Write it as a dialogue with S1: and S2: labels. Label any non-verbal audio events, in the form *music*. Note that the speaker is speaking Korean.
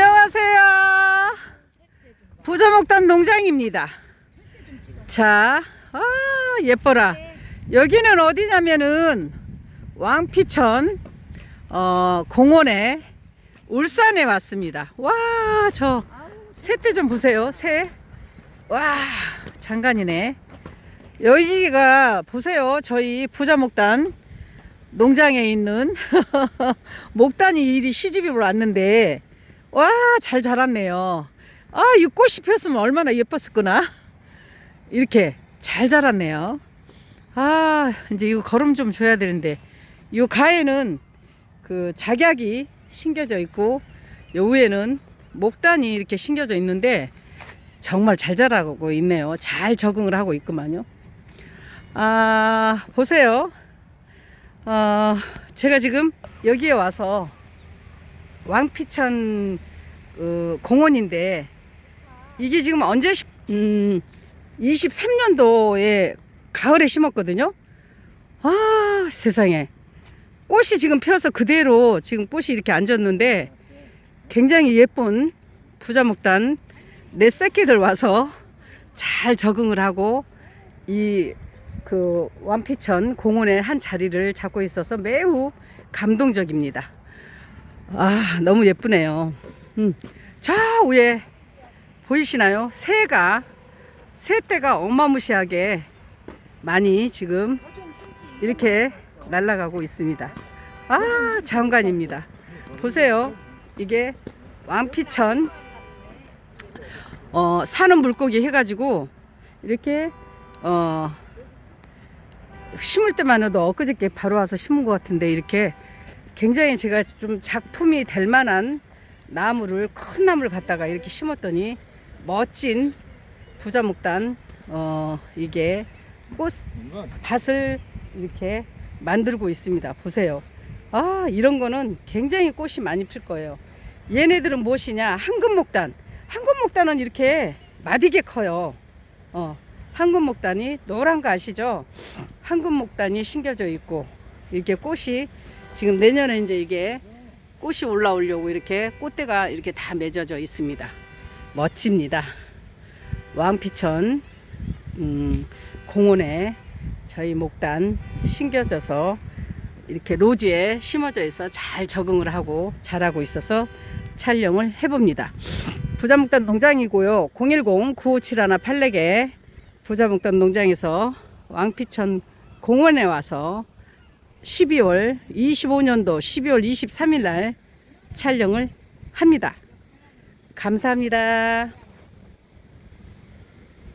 S1: 안녕하세요. 부자목단 농장입니다. 자, 아, 예뻐라. 여기는 어디냐면은 왕피천 어, 공원에 울산에 왔습니다. 와, 저 새떼 좀 보세요. 새. 와, 장관이네. 여기가 보세요. 저희 부자목단 농장에 있는 *laughs* 목단이 일이 시집을 왔는데 와 잘 자랐네요. 아 이 꽃이 폈으면 얼마나 예뻤을거나 이렇게 잘 자랐네요. 아 이제 이거 거름 좀 줘야 되는데 이 가에는 그 작약이 심겨져 있고 요 위에는 목단이 이렇게 심겨져 있는데 정말 잘 자라고 있네요. 잘 적응을 하고 있구만요. 아 보세요. 어, 제가 지금 여기에 와서 왕피천 어, 공원인데 이게 지금 언제 시- 음, 23년도에 가을에 심었거든요. 아 세상에 꽃이 지금 피어서 그대로 지금 꽃이 이렇게 앉았는데 굉장히 예쁜 부자목단 내 새끼들 와서 잘 적응을 하고 이 그 완피천 공원의 한 자리를 잡고 있어서 매우 감동적입니다. 아, 너무 예쁘네요. 음, 저 위에 보이시나요? 새가 새떼가 어마무시하게 많이 지금 이렇게 날아가고 있습니다. 아, 장관입니다. 보세요. 이게 완피천 어, 사는 물고기 해가지고 이렇게 어, 심을 때만 해도 엊그저께 바로 와서 심은 것 같은데 이렇게 굉장히 제가 좀 작품이 될 만한 나무를 큰 나무를 갖다가 이렇게 심었더니 멋진 부자목단 어 이게 꽃 밭을 이렇게 만들고 있습니다. 보세요. 아 이런 거는 굉장히 꽃이 많이 필 거예요. 얘네들은 무엇이냐? 황금목단. 황금목단은 이렇게 마디게 커요. 어 황금목단이 노란 거 아시죠? 황금목단이 심겨져 있고 이렇게 꽃이 지금 내년에 이제 이게 꽃이 올라오려고 이렇게 꽃대가 이렇게 다 맺어져 있습니다. 멋집니다. 왕피천 음, 공원에 저희 목단 심겨져서 이렇게 로지에 심어져 있어 잘 적응을 하고 자라고 있어서 촬영을 해봅니다. 부자목단 농장이고요. 010-9571-84개 부자목단 농장에서 왕피천 공원에 와서 12월 25년도 12월 23일 날 촬영을 합니다. 감사합니다.